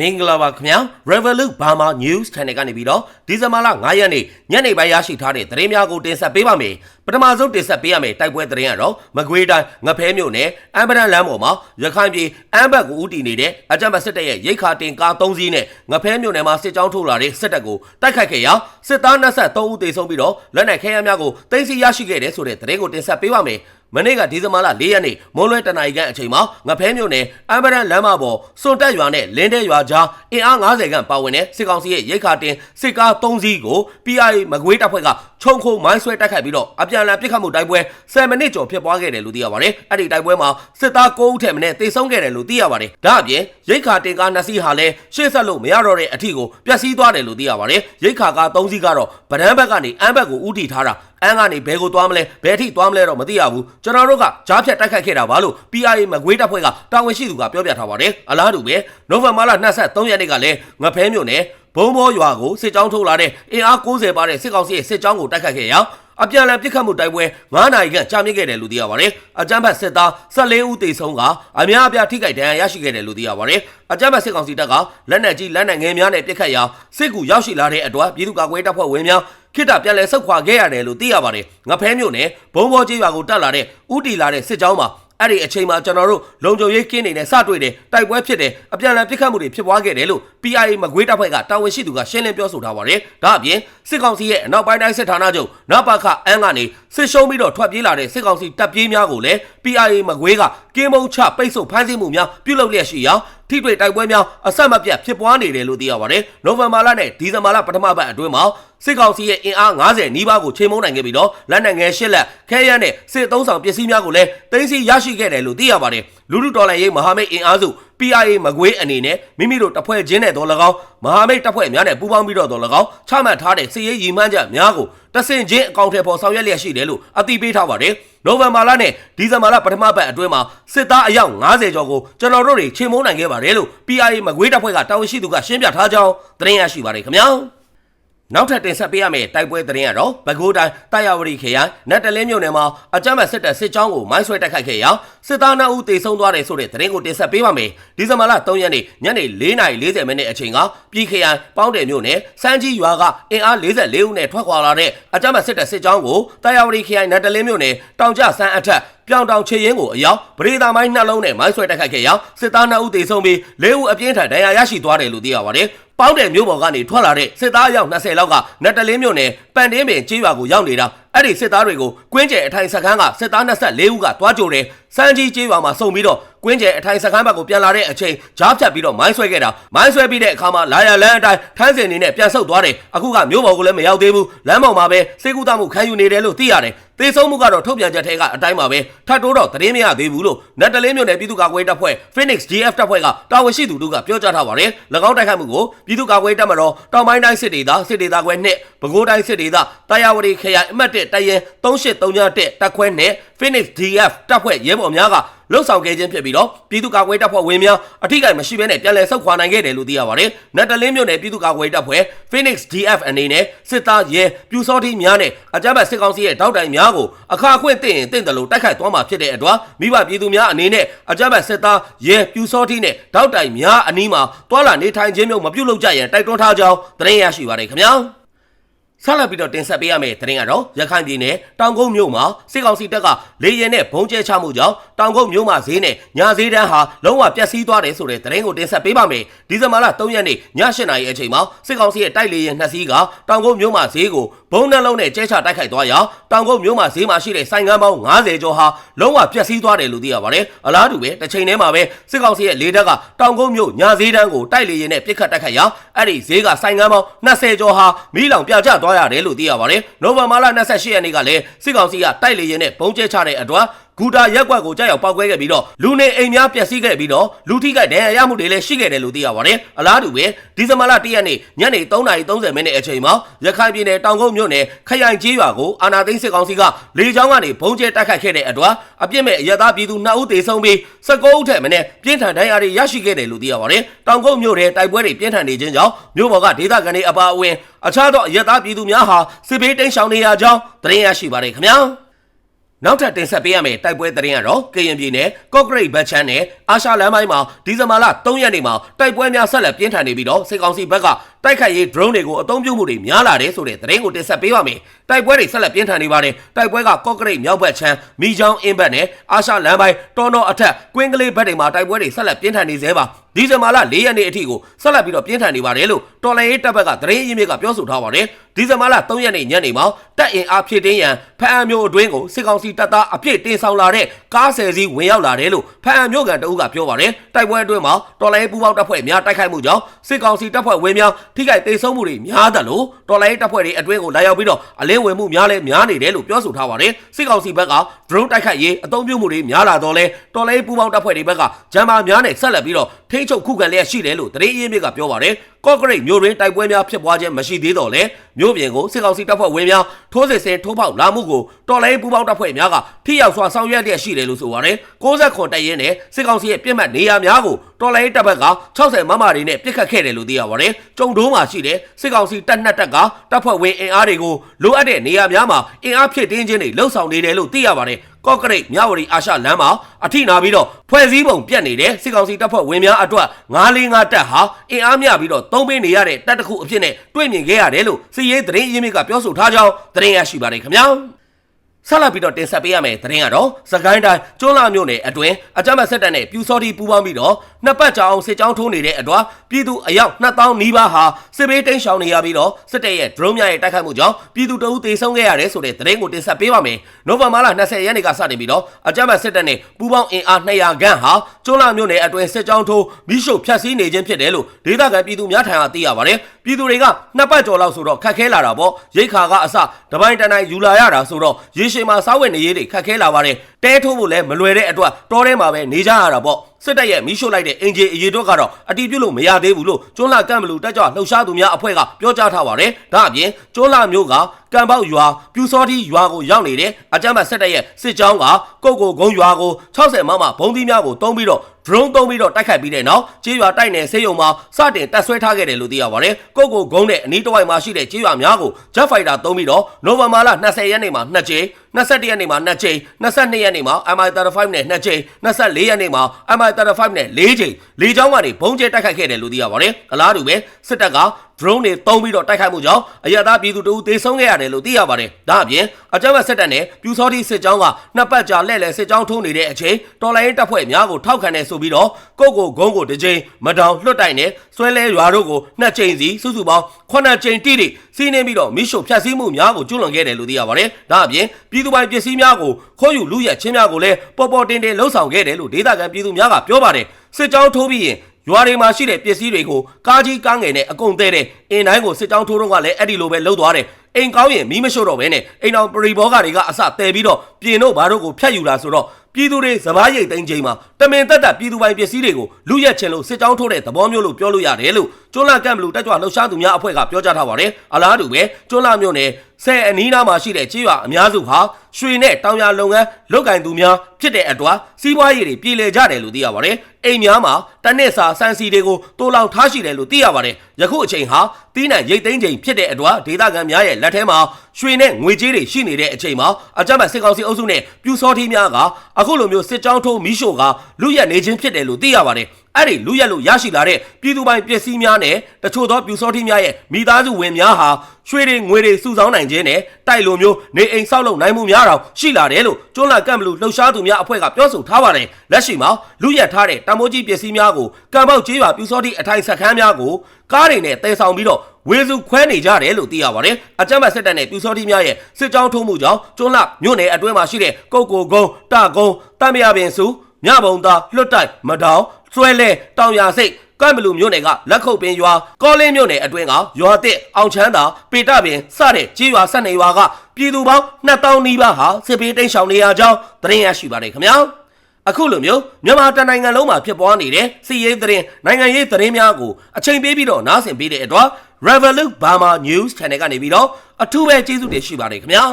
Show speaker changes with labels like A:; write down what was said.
A: မင်္ဂလာပါခင်ဗျာ Revolut Burma News Channel ကနေပြီးတော့ဒီဇင်ဘာလ9ရက်နေ့ညနေပိုင်းရရှိထားတဲ့သတင်းများကိုတင်ဆက်ပေးပါမယ်ပထမဆုံးတင်ဆက်ပေးရမယ့်တိုက်ပွဲသတင်းကတော့မကွေးတိုင်းငဖဲမြို့နယ်အမ်ဘရန်လမ်းပေါ်မှာရခိုင်ပြည်အမ်ဘတ်ကိုဦးတည်နေတဲ့အကြမ်းဖက်စစ်တပ်ရဲ့ရိတ်ခါတင်ကား3စီးနဲ့ငဖဲမြို့နယ်မှာစစ်ကြောင်းထုတ်လာတဲ့စစ်တပ်ကိုတိုက်ခိုက်ခဲ့ရာစစ်သား23ဦးသေဆုံးပြီးတော့လက်နက်ခဲယမ်းများကိုတင်စီရရှိခဲ့တဲ့ဆိုတဲ့သတင်းကိုတင်ဆက်ပေးပါမယ်မနေ့ကဒီဇင်ဘာလ၄ရက်နေ့မိုးလွဲတနအီကန်အချိန်မှာငဖဲမြို့နယ်အမ်ဘရန်လမ်းမပေါ်စွန်တက်ရွာနဲ့လင်းတဲ့ရွာကြားအင်အား90ခန့်ပါဝင်တဲ့စစ်ကောင်စီရဲ့ရိတ်ခါတင်စစ်ကား3စီးကို PI မကွေးတပ်ဖွဲ့ကခြုံခုံမိုင်းဆွဲတိုက်ခိုက်ပြီးတော့အပြန်အလှန်ပစ်ခတ်မှုတိုက်ပွဲ10မိနစ်ကျော်ဖြစ်ပွားခဲ့တယ်လို့သိရပါတယ်။အဲ့ဒီတိုက်ပွဲမှာစစ်သား9ဦးထက်မနည်းသေဆုံးခဲ့တယ်လို့သိရပါတယ်။ဒါအပြင်ရိတ်ခါတင်ကား2စီးဟာလည်းရှေ့ဆက်လို့မရတော့တဲ့အထီကိုပျက်စီးသွားတယ်လို့သိရပါတယ်။ရိတ်ခါကား3စီးကတော့ဗဒန်းဘက်ကနေအမ်းဘက်ကိုဦးတည်ထားတာအန်းကနေဘယ်ကိုသွားမလဲဘယ်အထိသွားမလဲတော့မသိရဘူးကျွန်တော်တို့ကကြားဖြတ်တိုက်ခိုက်ခဲ့တာပါလို့ PIA မကွေးတပ်ဖွဲ့ကတာဝန်ရှိသူကပြောပြထားပါတယ်အလားတူပဲနိုဝင်ဘာလ23ရက်နေ့ကလည်းငဖဲမြို့နယ် ဘုံဘောရွာကိုစစ်ကြောင်းထုတ်လာတဲ့အင်အား90ပါတဲ့စစ်ကောင်စီရဲ့စစ်ကြောင်းကိုတိုက်ခိုက်ခဲ့ရာအပြန်အလှန်ပစ်ခတ်မှုတိုက်ပွဲ9နာရီခန့်ကြာမြင့်ခဲ့တယ်လို့သိရပါတယ်။အကြမ်းဖက်စစ်သား14ဦးသေဆုံးကအများအပြားထိခိုက်ဒဏ်ရာရရှိခဲ့တယ်လို့သိရပါတယ်။အကြမ်းဖက်စစ်ကောင်စီတပ်ကလက်နက်ကြီးလက်နက်ငယ်များနဲ့ပစ်ခတ်ရာစစ်ကူရောက်ရှိလာတဲ့အတွက်ပြည်သူ့ကာကွယ်တပ်ဖွဲ့ဝင်များခိတပြန်လဲဆုတ်ခွာခဲ့ရတယ်လို့သိရပါတယ်။ငဖဲမြို့နယ်ဘုံဘောကြီးရွာကိုတက်လာတဲ့ဥတီလာတဲ့စစ်ကြောင်းမှာ အဲ့ဒီအချိန်မှာကျွန်တော်တို့လုံခြုံရေးကင်းနေနဲ့စတွေ့တယ်တိုက်ပွဲဖြစ်တယ်အပြန်အလှန်ပစ်ခတ်မှုတွေဖြစ်ပွားခဲ့တယ်လို့ PIA မကွေးတပ်ဖွဲ့ကတာဝန်ရှိသူကရှင်းလင်းပြောဆိုထားပါတယ်။ဒါအပြင်စစ်ကောင်စီရဲ့အနောက်ပိုင်းတိုင်းစစ်ဌာနချုပ်နပခအန်းကနေစစ်ရှုံးပြီးတော့ထွက်ပြေးလာတဲ့စစ်ကောင်စီတပ်ပြေးများကိုလည်း PIA မကွေးကကင်းမုံချပိတ်ဆို့ဖမ်းဆီးမှုများပြုလုပ်လျက်ရှိရာ ထိတွေ့တိုက်ပွဲများအဆက်မပြတ်ဖြစ်ပွားနေတယ်လို့သိရပါတယ်။နိုဝင်ဘာလနဲ့ဒီဇင်ဘာလပထမပတ်အတွင်းမှာစစ်ကောင်စီရဲ့အင်အား90နီးပါးကိုချိန်မုံနိုင်ခဲ့ပြီးတော့လက်နက်ငယ်ရှစ်လက်ခဲယမ်းနဲ့စစ်သုံးဆောင်ပစ္စည်းများကိုလည်းတင်းစီရရှိခဲ့တယ်လို့သိရပါတယ်။လူလူတော်လှန်ရေးမဟာမိတ်အင်အားစု PIA မကွေးအနေနဲ့မိမိတို့တပ်ဖွဲ့ချင်းနဲ့တော်၎င်းမဟာမိတ်တပ်ဖွဲ့များနဲ့ပူးပေါင်းပြီးတော့တော်၎င်းချမှတ်ထားတဲ့စစ်ရေးရည်မှန်းချက်များကိုတဆင်ချင်းအကောင့်ထဲပေါ်ဆောင်ရွက်လျက်ရှိတယ်လို့အသိပေးထားပါတယ်။နိုဝင်ဘာလနဲ့ဒီဇင်ဘာလပထမပတ်အတွင်းမှာစစ်သားအယောက်90ကျော်ကိုကျွန်တော်တို့တွေချိန်မုံနိုင်ခဲ့ပါတယ်လို့ PIA မကွေးတပ်ဖွဲ့ကတာဝန်ရှိသူကရှင်းပြထားကြောင်းသတင်းရရှိပါတယ်ခင်ဗျာ။ နောက်ထပ်တင်ဆက်ပေးရမယ့်တိုက်ပွဲသတင်းကတော့ပဲခူးတိုင်းတာယာဝတီခရိုင်နတ်တလင်းမြို့နယ်မှာအကြမ်းဖက်စစ်တပ်စစ်ကြောင်းကိုမိုင်းဆွဲတိုက်ခိုက်ခဲ့ရာစစ်သား2ဦးသေဆုံးသွားတယ်ဆိုတဲ့သတင်းကိုတင်ဆက်ပေးပါမယ်။ဒီဇင်ဘာလ3ရက်နေ့ညနေ4:40မိနစ်အချိန်ကပြည်ခရိုင်ပေါင်းတယ်မြို့နယ်စမ်းကြီးရွာကအင်အား44ဦးနဲ့ထွက်ခွာလာတဲ့အကြမ်းဖက်စစ်တပ်စစ်ကြောင်းကိုတာယာဝတီခရိုင်နတ်တလင်းမြို့နယ်တောင်ကျဆန်းအထက် ပြောင်တောင်ချေရင်ကိုအရောက်ပရိသာမိုင်းနှလုံးနဲ့မိုင်းဆွဲတိုက်ခိုက်ခဲ့ရာစစ်သား2ဦးသေဆုံးပြီး4ဦးအပြင်းထန်ဒဏ်ရာရရှိသွားတယ်လို့သိရပါတယ်။ပေါင်းတယ်မြို့ပေါ်ကနေထွက်လာတဲ့စစ်သားအယောက်20လောက်ကနတ်တလင်းမြို့နယ်ပန်တင်းပင်ကျေးရွာကိုရောက်နေတာအဲ့ဒီစစ်သားတွေကိုကွင်းကျဲအထိုင်စခန်းကစစ်သား24ဦးကတွားကြိုတယ်စမ်းကြီးကျေးရွာမှာစုံပြီးတော့ ကွင်းကျဲအထိုင်စခန်းဘက်ကိုပြန်လာတဲ့အချိန်ကြားဖြတ်ပြီးတော့မိုင်းဆွဲခဲ့တာမိုင်းဆွဲပြီးတဲ့အခါမှာလာရလန်းအတိုင်းထန်းစင်နေနဲ့ပြန်ဆုတ်သွားတယ်အခုကမြို့ပေါ်ကိုလည်းမရောက်သေးဘူးလမ်းပေါ်မှာပဲစေကူတမှုခံယူနေတယ်လို့သိရတယ်သေဆုံးမှုကတော့ထုတ်ပြန်ချက်ထဲကအတိုင်းပါပဲထပ်တိုးတော့သတင်းမရသေးဘူးလို့နတ်တလင်းမြို့နယ်ပြည်သူ့ကာကွယ်တပ်ဖွဲ့ Phoenix GF တပ်ဖွဲ့ကတာဝန်ရှိသူတို့ကပြောကြားထားပါတယ်၎င်းတိုက်ခိုက်မှုကိုပြည်သူ့ကာကွယ်တပ်မတော်တောင်ပိုင်းတိုင်းစစ်ဒေသစစ်ဒေသခွဲ2ပဲခူးတိုင်းစစ်ဒေသတာယာဝတီခရိုင်အမှတ်1တရင်3831တပ်ခွဲနဲ့ Phoenix DF တပ်ဖွဲ့ရဲဘော်များက လှုပ်ဆောင်ခဲ့ခြင်းဖြစ်ပြီးတော့ပြည်သူ့ကာကွယ်တပ်ဖွဲ့ဝင်များအထိကိမရှိဘဲနဲ့ပြန်လည်ဆုတ်ခွာနိုင်ခဲ့တယ်လို့သိရပါတယ်။နတ်တလင်းမြို့နယ်ပြည်သူ့ကာကွယ်တပ်ဖွဲ့ Phoenix DF အနေနဲ့စစ်သားရဲပြူစောတိများနဲ့အကြမ်းဖက်စစ်ကောင်စီရဲ့တောက်တိုင်များကိုအခါခွင့်တင်ရင်တင့်တယ်လို့တိုက်ခိုက်သွားမှာဖြစ်တဲ့အတွက်မိဘပြည်သူများအနေနဲ့အကြမ်းဖက်စစ်သားရဲပြူစောတိနဲ့တောက်တိုင်များအနီးမှာတွာလာနေထိုင်ခြင်းမျိုးမပြုလုပ်ကြရန်တိုက်တွန်းထားကြောင်းသတင်းရရှိပါတယ်ခင်ဗျာ။ ဆက်လက်ပြီးတော့တင်ဆက်ပေးရမယ့်သတင်းကတော့ရခိုင်ပြည်နယ်တောင်ကုန်းမြို့မှာစစ်ကောင်စီတပ်ကလေရင်နဲ့ဘုံကျဲချမှုကြောင့်တောင်ကုန်းမြို့မှာဈေးနဲ့ညာဈေးတန်းဟာလုံးဝပျက်စီးသွားတယ်ဆိုတဲ့သတင်းကိုတင်ဆက်ပေးပါမယ်။ဒီဇင်ဘာလ3ရက်နေ့ည8:00နာရီအချိန်မှာစစ်ကောင်စီရဲ့တိုက်လေရင်နှစ်စီးကတောင်ကုန်းမြို့မှာဈေးကိုဘုံနှလုံးနဲ့ကျဲချတိုက်ခိုက်သွားရာတောင်ကုန်းမြို့မှာဈေးမှာရှိတဲ့ဆိုင်ကန်းပေါင်း90ကျော်ဟာလုံးဝပျက်စီးသွားတယ်လို့သိရပါတယ်။အလားတူပဲတစ်ချိန်တည်းမှာပဲစစ်ကောင်စီရဲ့လေတပ်ကတောင်ကုန်းမြို့ညာဈေးတန်းကိုတိုက်လေရင်နဲ့ပစ်ခတ်တိုက်ခိုက်ရာအဲ့ဒီဈေးကဆိုင်ကန်းပေါင်း20ကျော်ဟာမိလောင်ပြကျသွားရတယ်လို့သိရပါတယ်။နိုဝင်ဘာလ28ရက်နေ့ကလည်းစစ်ကောင်စီကတိုက်လေရင်နဲ့ဘုံကျဲချတဲ့အတွက် ဂူတာရက်ကွက်ကိုကြောက်ရောက်ပောက်ကွဲခဲ့ပြီးတော့လူနေအိမ်များပျက်စီးခဲ့ပြီးတော့လူထိခိုက်ဒဏ်ရာရမှုတွေလည်းရှိခဲ့တယ်လို့သိရပါတယ်။အလားတူပဲဒီဇင်ဘာလ1ရက်နေ့ညနေ3:30မိနစ်အချိန်မှာရခိုင်ပြည်နယ်တောင်ကုန်းမြို့နယ်ခရိုင်ကြီးရွာကိုအာနာသိန်းစစ်ကောင်စီကလေကြောင်းကနေဘုံကျဲတိုက်ခိုက်ခဲ့တဲ့အတွက်အပြစ်မဲ့အရသာပြည်သူ2ဦးသေဆုံးပြီး19ဦးထက်မနည်းပြင်းထန်ဒဏ်ရာတွေရရှိခဲ့တယ်လို့သိရပါတယ်။တောင်ကုန်းမြို့နယ်တိုက်ပွဲတွေပြင်းထန်နေခြင်းကြောင့်မြို့ပေါ်ကဒေသခံတွေအပါအဝင်အခြားသောအရသာပြည်သူများဟာစစ်ဘေးတိမ်းရှောင်နေရကြောင်းသတင်းရရှိပါတယ်ခင်ဗျာ။ နောက်ထပ်တင်ဆက်ပေးရမယ့်တိုက်ပွဲသတင်းကတော့ကရင်ပြည်နယ်ကော့ဂရိတ်ဘတ်ချန်နဲ့အာရှလမ်းပိုင်းမှာဒီဇင်ဘာလ3ရက်နေ့မှာတိုက်ပွဲများဆက်လက်ပြင်းထန်နေပြီးတော့စစ်ကောင်စီဘက်ကတိုက်ခိုက်ရေး drone တွေကိုအသုံးပြုမှုတွေများလာတယ်ဆိုတဲ့သတင်းကိုတင်ဆက်ပေးပါမယ်။တိုက်ပွဲတွေဆက်လက်ပြင်းထန်နေပါတယ်။တိုက်ပွဲကကော့ဂရိတ်မြောက်ဘက်ချမ်းမိချောင်းအင်းဘက်နဲ့အာရှလမ်းပိုင်းတော်တော်အထက်ကွင်းကလေးဘက်တွေမှာတိုက်ပွဲတွေဆက်လက်ပြင်းထန်နေသေးပါ။ ဒီဇင်ဘာလ4ရက်နေ့အထိကိုဆက်လက်ပြီးတော့ပြင်းထန်နေပါတယ်လို့တော်လိုင်းရေးတပ်ဘက်ကသတင်းရင်းမြစ်ကပြောဆိုထားပါတယ်။ဒီဇင်ဘာလ3ရက်နေ့ညနေမှာတပ်အင်အားဖြည့်တင်းရန်ဖအံမျိုးအတွင်းကိုစစ်ကောင်စီတပ်သားအပြည့်တင်ဆောင်လာတဲ့ကားဆယ်စီးဝင်ရောက်လာတယ်လို့ဖအံမျိုးကန်တအုပ်ကပြောပါတယ်။တိုက်ပွဲအတွင်းမှာတော်လိုင်းပူပေါင်းတပ်ဖွဲ့များတိုက်ခိုက်မှုကြောင့်စစ်ကောင်စီတပ်ဖွဲ့ဝင်များထိခိုက်ဒေဆုံးမှုတွေများတယ်လို့တော်လိုင်းတပ်ဖွဲ့တွေအတွင်းကိုလာရောက်ပြီးတော့အလင်းဝင်မှုများလဲများနေတယ်လို့ပြောဆိုထားပါတယ်။စစ်ကောင်စီဘက်က drone တိုက်ခိုက်ရေးအသုံးပြုမှုတွေများလာတော့လဲတော်လိုင်းပူပေါင်းတပ်ဖွဲ့တွေဘက်ကဂျမ်မာများနဲ့ဆက်လက်ပြီးတော့ထိန်းချုပ်ခုခံလျက်ရှိတယ်လို့သတင်းရင်းမြစ်ကပြောပါတယ်။ကော့ဂရိတ်မျိုးရင်းတိုက်ပွဲများဖြစ်ပွားခြင်းမရှိသေးတော့လဲမြို့ပြင်ကိုစစ်ကောင်စီတပ်ဖွဲ့ဝင်များထိုးစစ်ဆင်ထိုးပေါက်လာမှုကိုတော်လိုင်းပူပေါင်းတပ်ဖွဲ့များကထိရောက်စွာဆောင်ရွက်လျက်ရှိတယ်လို့ဆိုပါတယ်။69တပ်ရင်းနဲ့စစ်ကောင်စီရဲ့ပြစ်မှတ်နေရာများကိုတော်လိုင်းတပ်ဘက်က60မမတွေနဲ့ပြစ်ခတ်ခဲ့တယ်လို့သိရပါတယ်။ကြုံတိုးမှာရှိတဲ့စစ်ကောင်စီတပ်နှစ်တပ်ကတပ်ဖွဲ့ဝင်အင်အားတွေကိုလိုအပ်တဲ့နေရာများမှာအင်အားဖြည့်တင်းခြင်းတွေလှုပ်ဆောင်နေတယ်လို့သိရပါတယ်။ကော့ကရိတ်မြဝတီအာရှလမ်းမှာအထိနာပြီးတော့ဖွဲ့စည်းပုံပြတ်နေတဲ့စစ်ကောင်စီတပ်ဖွဲ့ဝင်များအတွက်945တပ်ဟာအင်အားမျှပြီးတော့သုံးပေးနေရတဲ့တပ်တစ်ခုအဖြစ်နဲ့တွေ့မြင်ခဲ့ရတယ်လို့စီရေးသတင်းရင်းမြစ်ကပြောဆိုထားကြောင်းသတင်းရရှိပါတယ်ခင်ဗျာ ဆက်လက်ပြီးတော့တင်ဆက်ပေးရမယ့်သတင်းကတော့စကိုင်းတိုင်းကျွန်းလာမြို့နယ်အတွင်းအကြမ်းဖက်စစ်တပ်နဲ့ပြူစောတိပူးပေါင်းပြီးတော့နှစ်ပတ်ကြာအောင်စစ်ကြောင်းထိုးနေတဲ့အတွက်ပြည်သူအယောက်2000နီးပါးဟာစစ်ဘေးတိမ်းရှောင်နေရပြီးတော့စစ်တပ်ရဲ့ drone များရဲ့တိုက်ခိုက်မှုကြောင့်ပြည်သူတအုပ်သေဆုံးခဲ့ရတယ်ဆိုတဲ့သတင်းကိုတင်ဆက်ပေးပါမယ်။နိုဝင်ဘာလ20ရက်နေ့ကစတင်ပြီးတော့အကြမ်းဖက်စစ်တပ်နဲ့ပူးပေါင်းအင်အား200ခန့်ဟာကျွန်းလာမြို့နယ်အတွင်းစစ်ကြောင်းထိုးမိရှုဖျက်ဆီးနေခြင်းဖြစ်တယ်လို့ဒေသခံပြည်သူများထံကသိရပါတယ်။ပြည်သူတွေကနှစ်ပတ်ကျော်လောက်ဆိုတော့ခက်ခဲလာတာပေါ့ရိတ်ခါကအစတပိုင်းတနိုင်ယူလာရတာဆိုတော့ရေရှည်မှာစားဝတ်နေရေးတွေခက်ခဲလာပါတယ်တဲထိုးဖို့လည်းမလွယ်တဲ့အတွက်တောထဲမှာပဲနေကြရတာပေါ့စစ်တပ်ရဲ့မီးရှို့လိုက်တဲ့အင်ဂျီအရေးတော့ကတော့အတီးပြုတ်လို့မရသေးဘူးလို့ကျွန်းလာကန့်ဘလူတက်ကြွလှုပ်ရှားသူများအဖွဲ့ကပြောကြားထားပါတယ်ဒါအပြင်ကျွန်းလာမျိုးကကံပေါက်ရွာပြူစောတိရွာကိုရောက်နေတဲ့အကြမ်းဖက်စစ်တပ်ရဲ့စစ်ကြောင်းကကုတ်ကိုဂုံရွာကို60မမဘုံသီးများကိုတုံးပြီးတော့ drone သုံးပြီးတော့တိုက်ခိုက်ပြီးတဲ့နောက်ကြေးရွာတိုက်နယ်ဆေးရုံမှာစတင်တပ်ဆွဲထားခဲ့တယ်လို့သိရပါတယ်။ကုတ်ကိုဂုံးနဲ့အနီးတစ်ဝိုက်မှာရှိတဲ့ကြေးရွာများကို Jet Fighter သုံးပြီးတော့နိုဝင်ဘာလ20ရက်နေ့မှာ2ကြိမ်21ရက်နေ့မှာ2ကြိမ်22ရက်နေ့မှာ MI35 နဲ့2ကြိမ်24ရက်နေ့မှာ MI35 နဲ့4ကြိမ်လေကြောင်းကနေဘုံကျဲတိုက်ခိုက်ခဲ့တယ်လို့သိရပါတယ်။အလားတူပဲစစ်တပ်က drone တွေတုံးပြီးတော့တိုက်ခိုက်မှုကြောင့်အရသာပြည်သူတို့သေဆုံးခဲ့ရတယ်လို့သိရပါတယ်။ဒါအပြင်အကြမ်းဖက်စစ်တပ်နဲ့ပြူစောတိစစ်ကြောင်းကနှစ်ပတ်ကြာလက်လဲစစ်ကြောင်းထုံးနေတဲ့အချိန်တော်လိုင်းတပ်ဖွဲ့များကိုထောက်ခံနေဆိုပြီးတော့ကုတ်ကိုဂုံးကိုတစ်ချိန်မတောင်လွတ်တိုင်နဲ့ဆွဲလဲရွာတို့ကိုနှစ်ချိန်စီစုစုပေါင်း9ချိန်တိတိစီးနှင်းပြီးတော့မိရှုဖြတ်စည်းမှုများကိုကျူးလွန်ခဲ့တယ်လို့သိရပါတယ်။ဒါအပြင်ပြည်သူပိုင်ပစ္စည်းများကိုခိုးယူလူရက်ချင်းများကိုလည်းပေါ်ပေါ်တင်တင်လှုပ်ဆောင်ခဲ့တယ်လို့ဒေသခံပြည်သူများကပြောပါတယ်။စစ်ကြောင်းထိုးပြီးရင် ရွာတွေမှာရှိတဲ့ပစ္စည်းတွေကိုကားကြီးကားငယ်နဲ့အကုန်တဲတဲ့အင်တိုင်းကိုစစ်ကြောင်းထိုးတော့ကလည်းအဲ့ဒီလိုပဲလှုပ်သွားတယ်အိမ်ကောင်းရင်မီးမရှို့တော့ဘဲနဲ့အိမ်တော်ပရိဘောဂတွေကအစတဲပြီးတော့ပြင်တို့ဘာတို့ကိုဖျက်ယူတာဆိုတော့ပြည်သူတွေစပားရိတ်သိမ်းချိန်မှာတမင်တက်တက်ပြည်သူပိုင်ပစ္စည်းတွေကိုလူရက်ချင်လို့စစ်ကြောင်းထိုးတဲ့သဘောမျိုးလို့ပြောလို့ရတယ်လို့ကျွန်းလာကန့်ဘလူတက်ကြွလှုပ်ရှားသူများအဖွဲ့ကပြောကြားထားပါတယ်အလားတူပဲကျွန်းလာမြို့နယ်ဆယ်အနီးနားမှာရှိတဲ့ကြေးရွာအများစုဟာရွှေနဲ့တောင်ယာလုပ်ငန်းလုပ်ကင်သူများဖြစ်တဲ့အတွက်စီးပွားရေးတွေပြည်လည်ကြတယ်လို့သိရပါတယ်အိမ်များမှာတနစ်စာစံစီတွေကိုတိုးလောင်ထားရှိတယ်လို့သိရပါတယ်ယခုအချိန်ဟာတီးနှံရိတ်သိမ်းချိန်ဖြစ်တဲ့အတွက်ဒေသခံများရဲ့လက်ထဲမှာရွှေနဲ့ငွေကြေးတွေရှိနေတဲ့အချိန်မှာအကြမ်းဖက်စစ်ကောင်စီအုပ်စုနဲ့ပြူစောထီးများကအခုလိုမျိုးစစ်ကြောင်းထုံးမီးရှို့ကလူရက်နေခြင်းဖြစ်တယ်လို့သိရပါတယ် အဲ့ဒီလူရက်လို့ရရှိလာတဲ့ပြည်သူပိုင်ပစ္စည်းများနဲ့တချို့သောပြူစောထီးများရဲ့မိသားစုဝင်များဟာရွှေတွေငွေတွေစုဆောင်းနိုင်ခြင်းနဲ့တိုက်လိုမျိုးနေအိမ်ဆောက်လုပ်နိုင်မှုများတောင်ရှိလာတယ်လို့ကျွန်းလာကန့်ဘလူလှုပ်ရှားသူများအဖွဲ့ကပြောဆိုထားပါတယ်လက်ရှိမှာလူရက်ထားတဲ့တံမိုးကြီးပစ္စည်းများကိုကံပေါက်ကျေးရွာပြူစောထီးအထိုင်ဆက်ခန်းများကိုကားတွေနဲ့တည်ဆောင်ပြီးတော့ဝေစုခွဲနေကြတယ်လို့သိရပါတယ်။အကြမ်းဖက်စစ်တပ်နဲ့ပြူစောတိများရဲ့စစ်ကြောင်းထိုးမှုကြောင့်ကျွန်းလမြို့နယ်အတွင်းမှာရှိတဲ့ကုတ်ကိုကုန်းတကုန်းတမရပင်စုမြဘုံသားလွတ်တိုက်မတောင် စွဲလဲတောင်ရစိတ်ကမ်ဘလူမြို့နယ်ကလက်ခုပ်ပင်ရွာကောလင်းမြို့နယ်အတွင်းကရွာတစ်အောင်ချမ်းသာပေတပင်စတဲ့ကြီးရွာဆက်နေရွာကပြည်သူပေါင်း2000နီးပါးဟာစစ်ပေးတိမ်းရှောင်နေရကြောင်းသတင်းရရှိပါတယ်ခင်ဗျာအခုလိုမျိုးမြန်မာတနိုင်ငံလုံးမှာဖြစ်ပွားနေတဲ့စီးရေးသတင်းနိုင်ငံရေးသတင်းများကိုအချိန်ပေးပြီးတော့နားဆင်ပေးတဲ့အတွက် Revolut Burma News Channel ကနေပြီးတော့အထူးပဲကျေးဇူးတင်ရှိပါတယ်ခင်ဗျာ